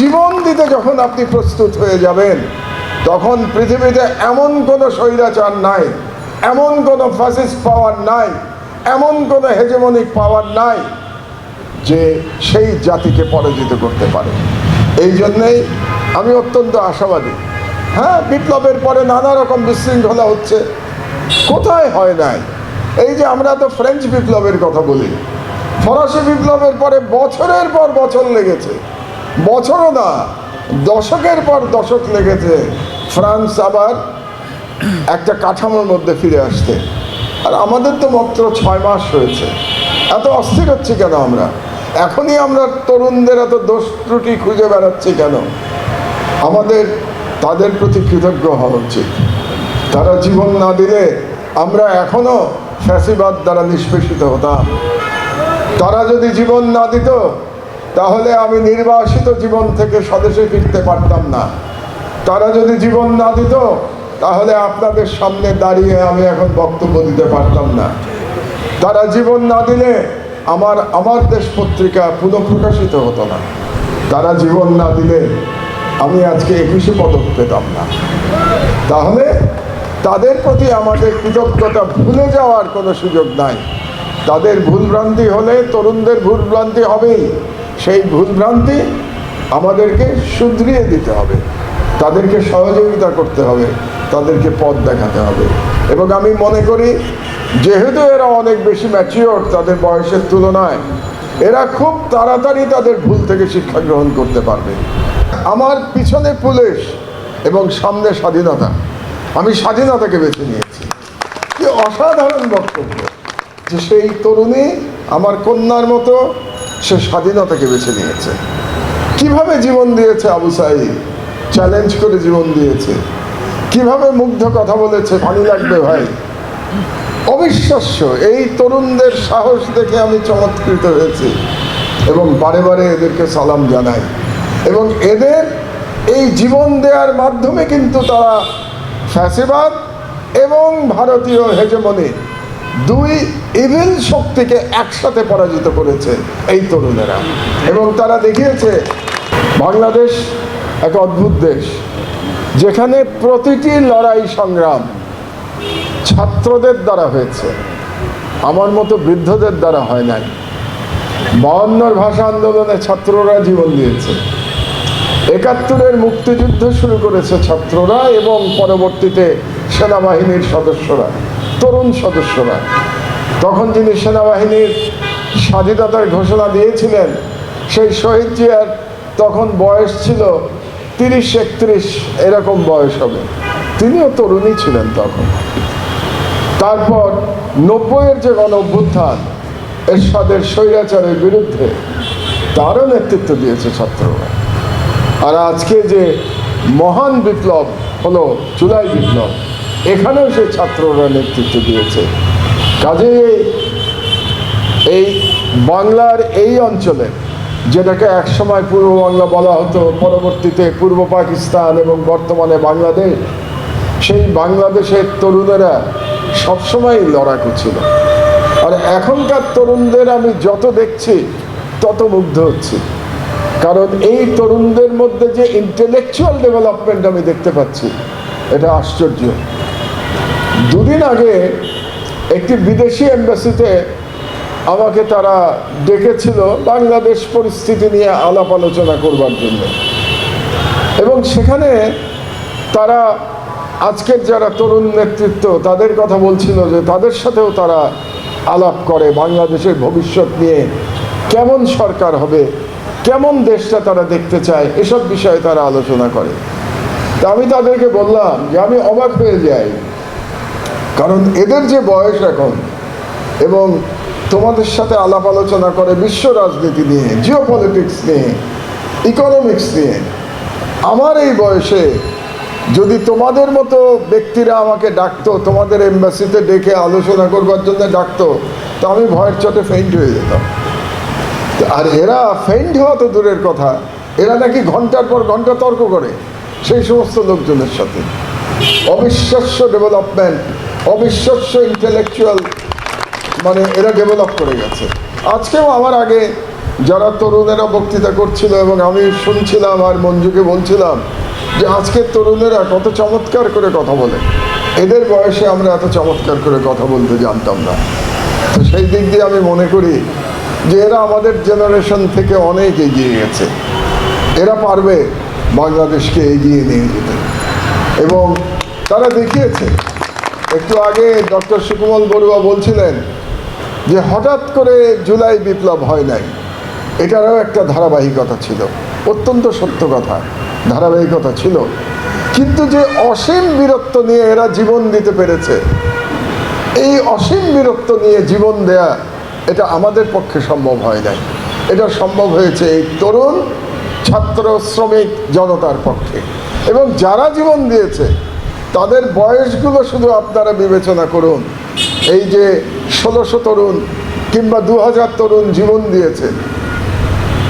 জীবন দিতে যখন আপনি প্রস্তুত হয়ে যাবেন, তখন পৃথিবীতে এমন কোনো স্বৈরাচার নাই, এমন কোনো ফ্যাসিস্ট পাওয়ার নাই, এমন কোনো হেজেমনিক পাওয়ার নাই যে সেই জাতিকে পরাজিত করতে পারে। এই জন্যেই আমি অত্যন্ত আশাবাদী। হ্যাঁ বিপ্লবের পরে নানা রকম বিশৃঙ্খলা হচ্ছে, কোথায় হয় নাই? এই যে আমরা তো ফ্রেঞ্চ বিপ্লবের কথা বলি, ফরাসি বিপ্লবের পরে বছরের পর বছর লেগেছে। বছরও না, দশকের পর দশক লেগেছে ফ্রান্স আবার একটা কাঠামোর মধ্যে ফিরে আসতে। আর আমাদের তো মাত্র ছয় মাস হয়েছে। এত অস্থির হচ্ছে কেন আমরা? এখনই আমরা তরুণদের এত দোষ ত্রুটি খুঁজে বেড়াচ্ছি কেন? আমাদের, তাদের প্রতি কৃতজ্ঞ হওয়া উচিত। তারা জীবন না দিলে আমরা এখনও ফ্যাসিবাদ দ্বারা নিষ্পেষিত হতাম। তারা যদি জীবন না দিত তাহলে আমি নির্বাসিত জীবন থেকে স্বদেশে ফিরতে পারতাম না। তারা যদি জীবন না দিত, তাহলে আপনাদের সামনে দাঁড়িয়ে আমি এখন বক্তব্য দিতে পারতাম না। তারা জীবন না দিলে আমার আমার দেশ পত্রিকা পুনঃপ্রকাশিত হতো না। তারা জীবন না দিলে আমি আজকে একুশে পদক পেতাম না। তাহলে তাদের প্রতি আমাদের কৃতজ্ঞতা ভুলে যাওয়ার কোনো সুযোগ নাই। তাদের ভুলভ্রান্তি হলে তরুণদের ভুলভ্রান্তি হবেই। সেই ভুলভ্রান্তি আমাদেরকে শুধরিয়ে দিতে হবে। তাদেরকে সহযোগিতা করতে হবে, তাদেরকে পথ দেখাতে হবে। এবং আমি মনে করি, যেহেতু এরা অনেক বেশি ম্যাচিওর তাদের বয়সের তুলনায়, এরা খুব তাড়াতাড়ি তাদের ভুল থেকে শিক্ষা গ্রহণ করতে পারবে। আমার পিছনে পুলিশ এবং সামনে স্বাধীনতা। আমি স্বাধীনতাকে বেছে নিয়েছি। কি অসাধারণ বক্তব্য যে সেই তরুণী আমার কন্যার মতো সে স্বাধীনতাকে বেছে নিয়েছে। কীভাবে জীবন দিয়েছে আবু সাইদ? চ্যালেঞ্জ করে জীবন দিয়েছে। কীভাবে মুগ্ধ কথা বলেছে, পানি লাগবে ভাই? অবিশ্বাস্য, এই তরুণদের সাহস দেখে আমি চমৎকৃত হয়েছি এবং বারে বারে এদেরকে সালাম জানাই। এবং এদের এই জীবন দেওয়ার মাধ্যমে কিন্তু তারা ফ্যাসিবাদ এবং ভারতীয় হেজমনি দুই ইভিল শক্তিকে একসাথে পরাজিত করেছে এই তরুণেরা। এবং তারা দেখিয়েছে, বাংলাদেশ এক অদ্ভুত দেশ, যেখানে প্রতিটি লড়াই সংগ্রাম ছাত্রদের দ্বারা হয়েছে। আমার মতো বৃদ্ধদের দ্বারা হয় নাই। বায়ান্নর ভাষা আন্দোলনে ছাত্ররা জীবন দিয়েছে। একাত্তরের মুক্তিযুদ্ধ শুরু করেছে ছাত্ররা এবং পরবর্তীতে সেনাবাহিনীর সদস্যরা। তরুণ সদস্যরা। তখন যিনি সেনাবাহিনীর স্বাধীনতার ঘোষণা দিয়েছিলেন, সেই শহীদ জিয়ার তখন বয়স ছিল তিরিশ একত্রিশ এরকম বয়স হবে। তিনিও তরুণী ছিলেন তখন। তারপর নব্বইয়ের যে গণ অভ্যুত্থান, এরশাদের স্বৈরাচারের বিরুদ্ধে তারও নেতৃত্ব দিয়েছে ছাত্ররা। আর আজকে যে মহান বিপ্লব হলো, জুলাই বিপ্লব এখানেও সে ছাত্ররা নেতৃত্ব দিয়েছে। কাজে এই বাংলার এই অঞ্চলে, যেটাকে একসময় পূর্ব বাংলা বলা হতো, পরবর্তীতে পূর্ব পাকিস্তান এবং বর্তমানে বাংলাদেশ, সেই বাংলাদেশের তরুণেরা সবসময় লড়াকু ছিল। আর এখনকার তরুণদের আমি যত দেখছি, তত মুগ্ধ হচ্ছি। কারণ এই তরুণদের মধ্যে যে ইন্টেলেকচুয়াল ডেভেলপমেন্ট আমি দেখতে পাচ্ছি, এটা আশ্চর্য। দুদিন আগে একটি বিদেশি এম্বাসিতে আমাকে তারা ডেকেছিল বাংলাদেশ পরিস্থিতি নিয়ে আলাপ আলোচনা করবার জন্য। এবং সেখানে তারা আজকের যারা তরুণ নেতৃত্ব তাদের কথা বলছিল যে তাদের সাথেও তারা আলাপ করে বাংলাদেশের ভবিষ্যৎ নিয়ে কেমন সরকার হবে, কেমন দেশটা তারা দেখতে চায়, এসব বিষয়ে তারা আলোচনা করে। তা আমি তাদেরকে বললাম যে আমি অবাক হয়ে যাই কারণ এদের যে বয়স এখন, এবং তোমাদের সাথে আলাপ আলোচনা করে বিশ্ব রাজনীতি নিয়ে জিও পলিটিক্স নিয়ে ইকোনমিক্স নিয়ে, আমার এই বয়সে যদি তোমাদের মতো ব্যক্তিরা আমাকে ডাকতো, তোমাদের এম্বাসিতে ডেকে আলোচনা করবার জন্য ডাকতো, তো আমি ভয়ের চটে ফেইন্ট হয়ে যেতাম। আর এরা ফেইন্ট হওয়া তো দূরের কথা। এরা নাকি ঘণ্টার পর ঘণ্টা তর্ক করে সেই সমস্ত লোকজনের সাথে। অবিশ্বাস্য ডেভেলপমেন্ট অবিশ্বাস্য ইন্টেলেকচুয়াল মানে এরা ডেভেলপ করে গেছে। আজকেও আমার আগে যারা তরুণেরা বক্তৃতা করছিল এবং আমি শুনছিলাম আর মঞ্জুকে বলছিলাম যে আজকের তরুণেরা কত চমৎকার করে কথা বলে। এদের বয়সে আমরা এত চমৎকার করে কথা বলতে জানতাম না। তো সেই দিক দিয়ে আমি মনে করি যে এরা আমাদের জেনারেশন থেকে অনেক এগিয়ে গেছে। এরা পারবে বাংলাদেশকে এগিয়ে নিয়ে যেতে। এবং তারা দেখিয়েছে একটু আগে ডক্টর সুকুমল বড়ুয়া বলছিলেন যে হঠাৎ করে জুলাই বিপ্লব হয় নাই। এটারও একটা ধারাবাহিকতা ছিল, অত্যন্ত সত্য কথা, ধারাবাহিকতা ছিল। কিন্তু যে অসীম বীরত্ব নিয়ে এরা জীবন দিতে পেরেছে, এই অসীম বীরত্ব নিয়ে জীবন দেয়া, এটা আমাদের পক্ষে সম্ভব হয় নাই। এটা সম্ভব হয়েছে এই তরুণ ছাত্র শ্রমিক জনতার পক্ষে। এবং যারা জীবন দিয়েছে তাদের বয়সগুলো শুধু আপনারা বিবেচনা করুন। এই যে ষোলোশো তরুণ কিংবা দু হাজার তরুণ জীবন দিয়েছে,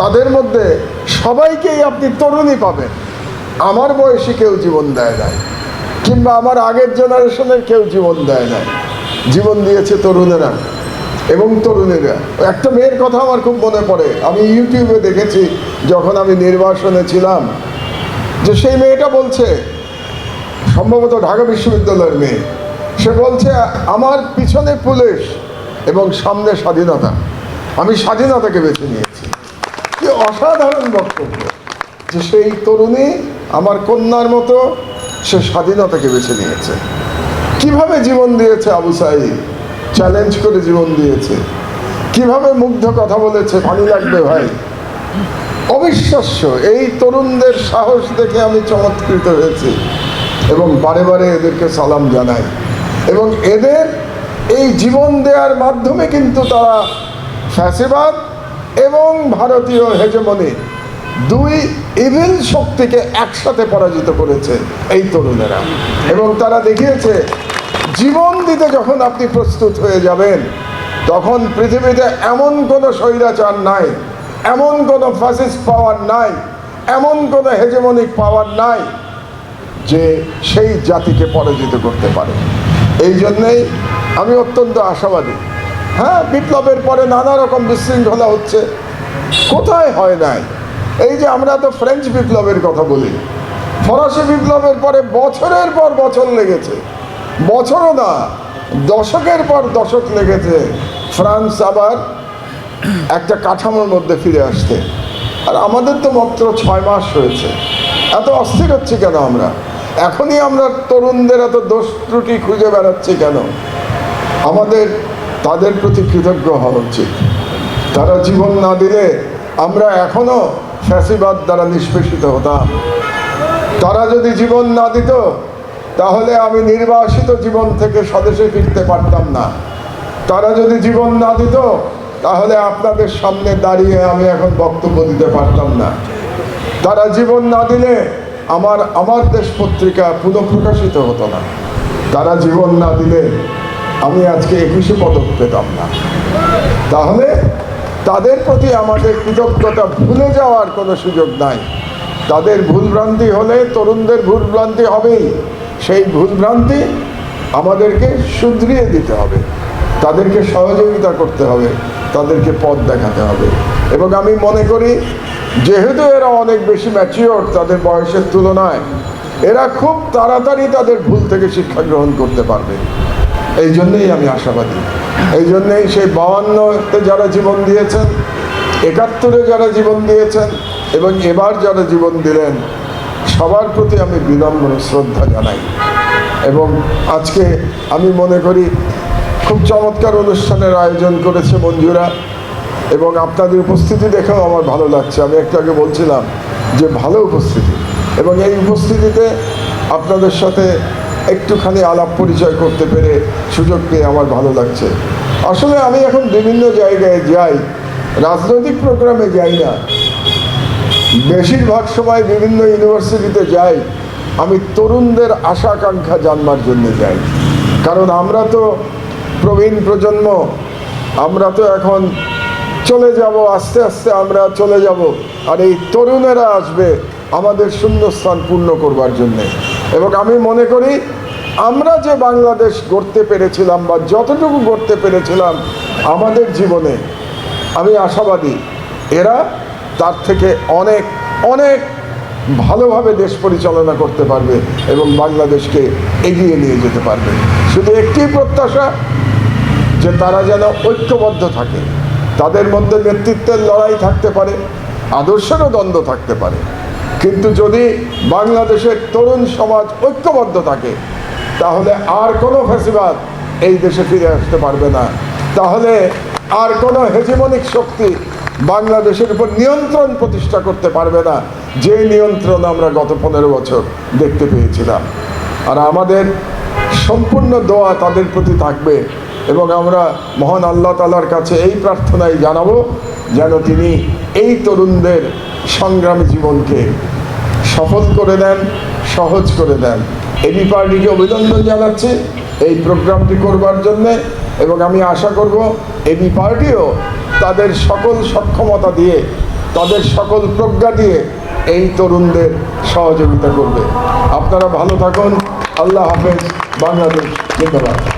তাদের মধ্যে সবাইকেই আপনি তরুণই পাবেন। আমার বয়সী কেউ জীবন দেয় নাই কিংবা আমার আগের জেনারেশনের কেউ জীবন দেয় নাই জীবন দিয়েছে তরুণেরা এবং তরুণীরা। একটা মেয়ের কথা আমার খুব মনে পড়ে। আমি ইউটিউবে দেখেছি, যখন আমি নির্বাসনে ছিলাম, যে সেই মেয়েটা বলছে সম্ভবত ঢাকা বিশ্ববিদ্যালয়ের মেয়ে। সে বলছে, আমার পিছনে পুলিশ এবং সামনে স্বাধীনতা। আমি স্বাধীনতাকে বেছে নিয়েছি। কি অসাধারণ বক্তব্য যে সেই তরুণী আমার কন্যার মতো সে স্বাধীনতাকে বেছে নিয়েছে। কীভাবে জীবন দিয়েছে আবু সাইদ? চ্যালেঞ্জ করে জীবন দিয়েছে। কীভাবে মুগ্ধ কথা বলেছে, পানি লাগবে ভাই? অবিশ্বাস্য, এই তরুণদের সাহস দেখে আমি চমৎকৃত হয়েছি। এবং বারে বারে এদেরকে সালাম জানাই। এবং এদের এই জীবন দেওয়ার মাধ্যমে কিন্তু তারা ফ্যাসিবাদ এবং ভারতীয় হেজমনি দুই ইভিল শক্তিকে একসাথে পরাজিত করেছে এই তরুণেরা। এবং তারা দেখিয়েছে, জীবন দিতে যখন আপনি প্রস্তুত হয়ে যাবেন, তখন পৃথিবীতে এমন কোনো স্বৈরাচার নাই, এমন কোনো ফ্যাসিস্ট পাওয়ার নাই, এমন কোনো হেজেমনিক পাওয়ার নাই যে সেই জাতিকে পরাজিত করতে পারে। এই জন্যেই আমি অত্যন্ত আশাবাদী। হ্যাঁ বিপ্লবের পরে নানা রকম বিশৃঙ্খলা হচ্ছে। কোথায় হয় নাই? এই যে আমরা তো ফ্রেঞ্চ বিপ্লবের কথা বলি। ফরাসি বিপ্লবের পরে বছরের পর বছর লেগেছে। বছরও না, দশকের পর দশক লেগেছে। ফ্রান্স আবার একটা কাঠামোর মধ্যে ফিরে আসতে আর আমাদের তো মাত্র ছয় মাস হয়েছে। এত অস্থির হচ্ছে কেন আমরা? এখনই আমরা তরুণদের এত দোষ ত্রুটি খুঁজে বেড়াচ্ছি কেন? আমাদের, তাদের প্রতি কৃতজ্ঞ হওয়া উচিত। তারা জীবন না দিলে আমরা এখনও ফ্যাসিবাদ দ্বারা নিষ্পেষিত হতাম। তারা যদি জীবন না দিত, তাহলে আমি নির্বাসিত জীবন থেকে স্বদেশে ফিরতে পারতাম না। তারা যদি জীবন না দিত, তাহলে আপনাদের সামনে দাঁড়িয়ে আমি এখন বক্তব্য দিতে পারতাম না। তারা জীবন না দিলে আমার আমার দেশ পত্রিকা পুনঃপ্রকাশিত হতো না। তারা জীবন না দিলে আমি আজকে একুশে পদক পেতাম না। তাহলে তাদের প্রতি আমাদের কৃতজ্ঞতা ভুলে যাওয়ার কোনো সুযোগ নাই। তাদের ভুলভ্রান্তি হলে তরুণদের ভুলভ্রান্তি হবেই। সেই ভুলভ্রান্তি আমাদেরকে শুধরিয়ে দিতে হবে। তাদেরকে সহযোগিতা করতে হবে। তাদেরকে পথ দেখাতে হবে। এবং আমি মনে করি যেহেতু এরা অনেক বেশি ম্যাচিওর তাদের বয়সের তুলনায়, এরা খুব তাড়াতাড়ি তাদের ভুল থেকে শিক্ষা গ্রহণ করতে পারবে। এই জন্যেই আমি আশাবাদী। এই জন্যেই সেই বাউান্নতে যারা জীবন দিয়েছেন, একাত্তরে যারা জীবন দিয়েছেন, এবং এবার যারা জীবন দিলেন, সবার প্রতি আমি বিনম্র শ্রদ্ধা জানাই। এবং আজকে আমি মনে করি, খুব চমৎকার অনুষ্ঠানের আয়োজন করেছে মঞ্জুরা এবং আপনাদের উপস্থিতি দেখেও আমার ভালো লাগছে। আমি একটু আগে বলছিলাম যে ভালো উপস্থিতি। এবং এই উপস্থিতিতে আপনাদের সাথে একটুখানি আলাপ পরিচয় করতে পেরে সুযোগ পেয়ে আমার ভালো লাগছে। আসলে আমি এখন বিভিন্ন জায়গায় যাই, রাজনৈতিক প্রোগ্রামে যাই না। বেশিরভাগ সময় বিভিন্ন ইউনিভার্সিটিতে যাই, আমি তরুণদের আশা আকাঙ্ক্ষা জানবার জন্য যাই। কারণ আমরা তো প্রবীণ প্রজন্ম, আমরা তো এখন যাব, আস্তে আস্তে আমরা চলে যাব। আর এই তরুণেরা আসবে আমাদের শূন্যস্থান পূর্ণ করবার জন্যে। এবং আমি মনে করি, আমরা যে বাংলাদেশ গড়তে পেরেছিলাম বা যতটুকু গড়তে পেরেছিলাম আমাদের জীবনে, আমি আশাবাদী, এরা তার থেকে অনেক অনেক ভালোভাবে দেশ পরিচালনা করতে পারবে এবং বাংলাদেশকে এগিয়ে নিয়ে যেতে পারবে। শুধু একটি প্রত্যাশা, যে তারা যেন ঐক্যবদ্ধ থাকে। তাদের মধ্যে নেতৃত্বের লড়াই থাকতে পারে, আদর্শেরও দ্বন্দ্ব থাকতে পারে। কিন্তু যদি বাংলাদেশের তরুণ সমাজ ঐক্যবদ্ধ থাকে, তাহলে আর কোনো ফেসিবাদ এই দেশে ফিরে আসতে পারবে না। তাহলে আর কোনো হেজিমনিক শক্তি বাংলাদেশের উপর নিয়ন্ত্রণ প্রতিষ্ঠা করতে পারবে না। যে নিয়ন্ত্রণ আমরা গত পনেরো বছর দেখতে পেয়েছিলাম। আর আমাদের সম্পূর্ণ দোয়া তাদের প্রতি থাকবে। এবং আমরা মহান আল্লাহ তালার কাছে এই প্রার্থনাই জানাব যেন তিনি এই তরুণদের সংগ্রামী জীবনকে সফল করে দেন, সহজ করে দেন। এবি পার্টিকে অভিনন্দন জানাচ্ছি এই প্রোগ্রামটি করবার জন্যে এবং আমি আশা করব এবি পার্টিও তাদের সকল সক্ষমতা দিয়ে, তাদের সকল প্রজ্ঞা দিয়ে এই তরুণদের সহযোগিতা করবে। আপনারা ভালো থাকুন। আল্লাহ হাফেজ। বাংলাদেশ জিন্দাবাদ।